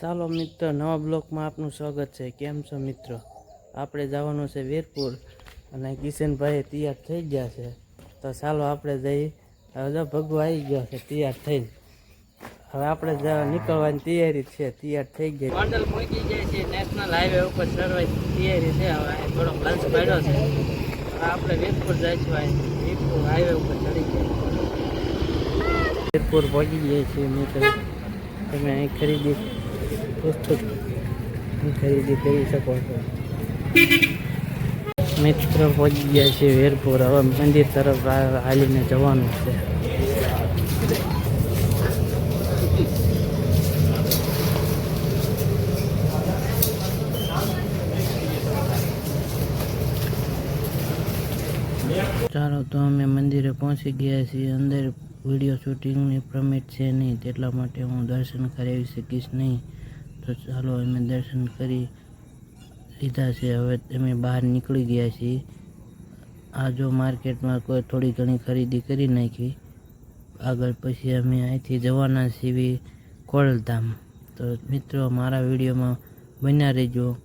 ચાલો મિત્રો નવા બ્લોકમાં આપનું સ્વાગત છે. કેમ છો મિત્રો? આપણે જવાનું છે વીરપુર અને કિશનભાઈ તૈયાર થઈ ગયા છે. તો ચાલો આપણે જઈ હવે જો ભગવો આવી ગયો છે તૈયાર થઈને હવે આપણે નીકળવાની તૈયારી છે તૈયાર થઈ ગઈ. ગોંડલ પહોંચી જાય છે નેશનલ હાઈવે ઉપર ચડવાની તૈયારી છે. હવે થોડોક લંચ પડ્યો છે. આપણે વીરપુર જઈશું વીરપુર હાઈવે ઉપર ચડી ગયા વીરપુર પહોંચી જાય છીએ મિત્રો. તમે અહીં ખરીદી પુસ્તક ખરીદી કરી શકો છો મિત્ર પહોંચી ગયા છે વીરપુર હવે મંદિર તરફ આ- હાલીને જવાનું છે ચાલો તો અમે મંદિરે પહોંચી ગયા છીએ. અંદર વીડિયો શૂટિંગની પરમિટ છે નહીં, તેટલા માટે હું દર્શન કરાવી શકીશ નહીં. તો ચાલો અમે દર્શન કરી લીધા છે. હવે અમે બહાર નીકળી ગયા છીએ. આ જો માર્કેટમાં કોઈ થોડી ઘણી ખરીદી કરી નાખી, આગળ પછી અમે અહીંથી જવાના છીએ ખોડલધામ તો મિત્રો, મારા વિડીયોમાં બન્યા રહેજો.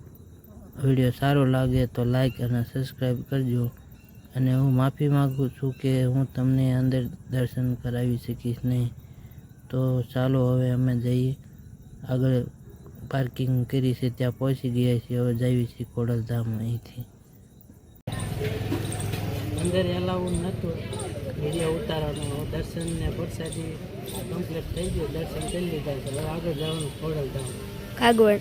વીડિયો સારો લાગે તો લાઈક અને સબસ્ક્રાઈબ કરજો. અને હું માફી માગું છું કે હું તમને અંદર દર્શન કરાવી શકીશ નહીં. તો ચાલો હવે અમે જઈએ. આગળ પાર્કિંગ કરી છે ત્યાં પહોંચી ગયા છીએ. હવે જઈએ છીએ ખોડલધામ અહીંથી. અંદર એલાવું નહોતું. એરિયા ઉતારવાનું. દર્શન ને પ્રસાદી કમ્પ્લીટ થઈ ગયું. દર્શન કરી લીધા છે. હવે આગળ જવાનું ખોડલધામ. કાગવડ.